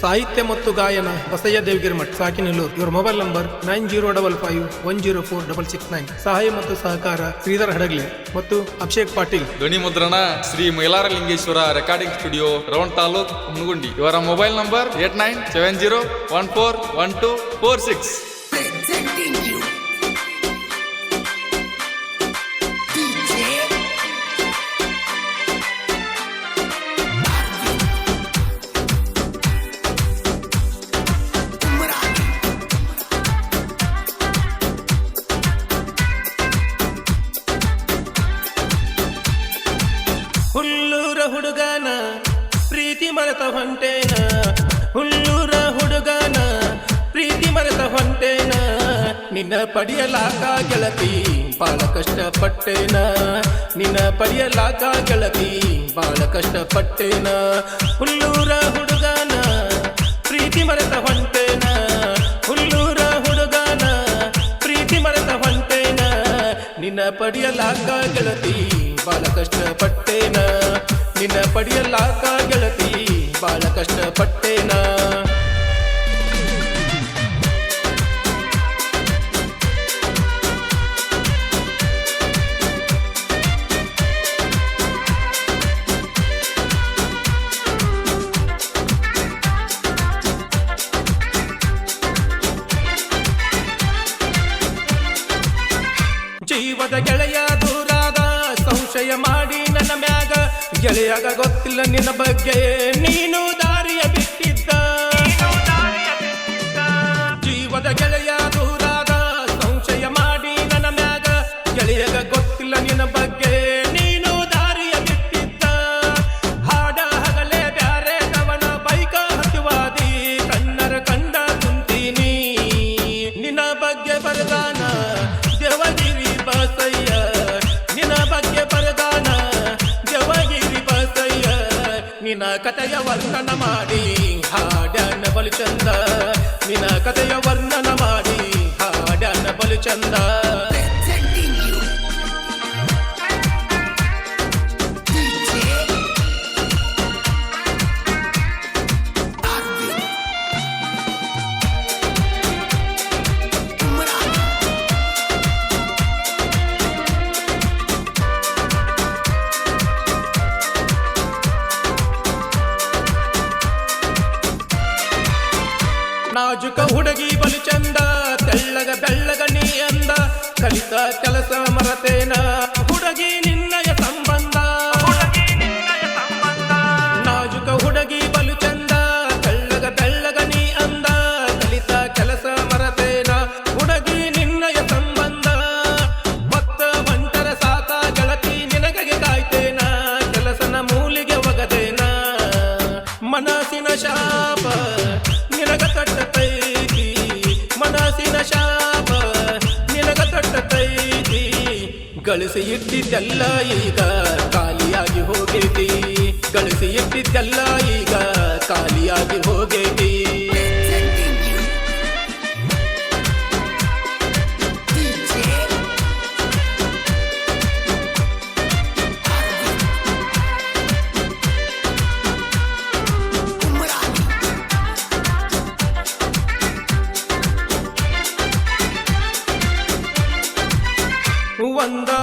ಸಾಹಿತ್ಯ ಮತ್ತು ಗಾಯನ ಬಸಯ್ಯ ದೇವಗಿರಿ ಸಾಕಿನೆಲ್ಲೂರು. ಇವರ mobile number nine zero double five one zero four double six nine. ಸಹಾಯ ಮತ್ತು ಸಹಕಾರ ಶ್ರೀಧರ್ ಹಡಗ್ಲಿ ಮತ್ತು ಅಭಿಷೇಕ್ ಪಾಟೀಲ್. ಧ್ವನಿ ಮುದ್ರಣ Shri Mailara Lingeshwara recording studio round taluk Hunagundi ಇವರ mobile number eight nine seven zero one four one two four six. ಪ್ರೀತಿ ಮರೆತ ಹೊಂಟೇನ ಹುಲ್ಲೂರ ಹುಡುಗನ ಪ್ರೀತಿ ಮರೆತ ಹೊಂಟೇನ ನಿನ್ನ ಪಡೆಯಲಾಕ ಗೆಳತಿ ಬಾಳ ಕಷ್ಟಪಟ್ಟೇನ? ನಿನ್ನ ಪಡೆಯಲಾಕ ಗೆಳತಿ ಬಾಳ ಕಷ್ಟಪಟ್ಟೇನ? ಹುಲ್ಲೂರ ಹುಡುಗನ ಪ್ರೀತಿ ಮರೆತ ಹೊಂಟೇನ ಹುಲ್ಲೂರ ಹುಡುಗನ ಪ್ರೀತಿ ಮರೆತ ಹೊಂಟೇನ ನಿನ್ನ ಪಡೆಯಲಾಕ ಗೆಳತಿ ಬಾಳ ಕಷ್ಟಪಟ್ಟೇನ? ನಿನ್ನ ಪಡೆಯಲಾಕ ಗೆಳತಿ ಬಾಳ ಕಷ್ಟಪಟ್ಟೇನ ಜೀವದ ಗೆಳೆಯ ದೂರಾದ ಸಂಶಯ ಮಾಡಿ ನನ್ನ ಮ್ಯಾಗ ಗೆಳೆಯಾಗ ಗೊತ್ತಿಲ್ಲ ನಿನ್ನ ಬಗ್ಗೆ ನೀನು ನಿನ್ನ ಕಥೆಯ ವರ್ಣನ ಮಾಡಿ. ಹಾಡನ ಬಲು ಚಂದ. ನಿನ್ನ ಕಥೆಯ ವರ್ಣನ ಮಾಡಿ. ಹಾಡನ ಬಲು ಚಂದ. ನಾಜುಕ ಹುಡುಗಿ ಬಲು ಚಂದ ತೆಳ್ಳಗ ಬೆಳ್ಳಗ ನೀ ಅಂದ ಕಲಿತ ಕೆಲಸ ಮರತೇನ. ಹುಡುಗಿ ನಿನ್ನಯ ಸಂಬಂಧ. ನಾಜುಕ ಹುಡುಗಿ ಬಲು ಚಂದ ತೆಳ್ಳಗ ಬೆಳ್ಳಗ ನೀ ಅಂದ ಕಲಿತ ಕೆಲಸ ಮರತೇನ. ಹುಡುಗಿ ನಿನ್ನಯ ಸಂಬಂಧ. ಭಕ್ತ ಮಂಟರ ಸಾತ ಗೆಳತಿ ನಿನಗೆ ಕಾಯ್ತೇನ ಕೆಲಸನ ಮೂಲಿಗೆ ಒಗದೇನ ಮನಸ್ಸಿನ ಶಾಪ ಗಳಿಸಿ ಇಟ್ಟಿದ್ದೆಲ್ಲ ಈಗ ಖಾಲಿಯಾಗಿ ಹೋಗೇತಿ. ಗಳಿಸಿ ಇಟ್ಟಿದ್ದೆಲ್ಲ ಈಗ ಖಾಲಿಯಾಗಿ ಹೋಗೇತಿ. presenting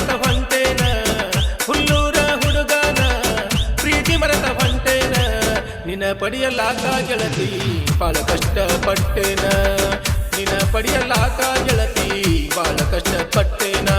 ಮರೆತ ಹೊಂಟೇನ ಹುಲ್ಲೂರ ಹುಡುಗನ ಪ್ರೀತಿ ಮರೆತ ಹೊಂಟೇನ ನಿನ್ನ ಪಡೆಯಲಾಕ ಗೆಳತಿ ಬಾಳ ಕಷ್ಟಪಟ್ಟೇನ? ನಿನ್ನ ಪಡೆಯಲಾಕ ಗೆಳತಿ ಬಾಳ ಕಷ್ಟಪಟ್ಟೇನ?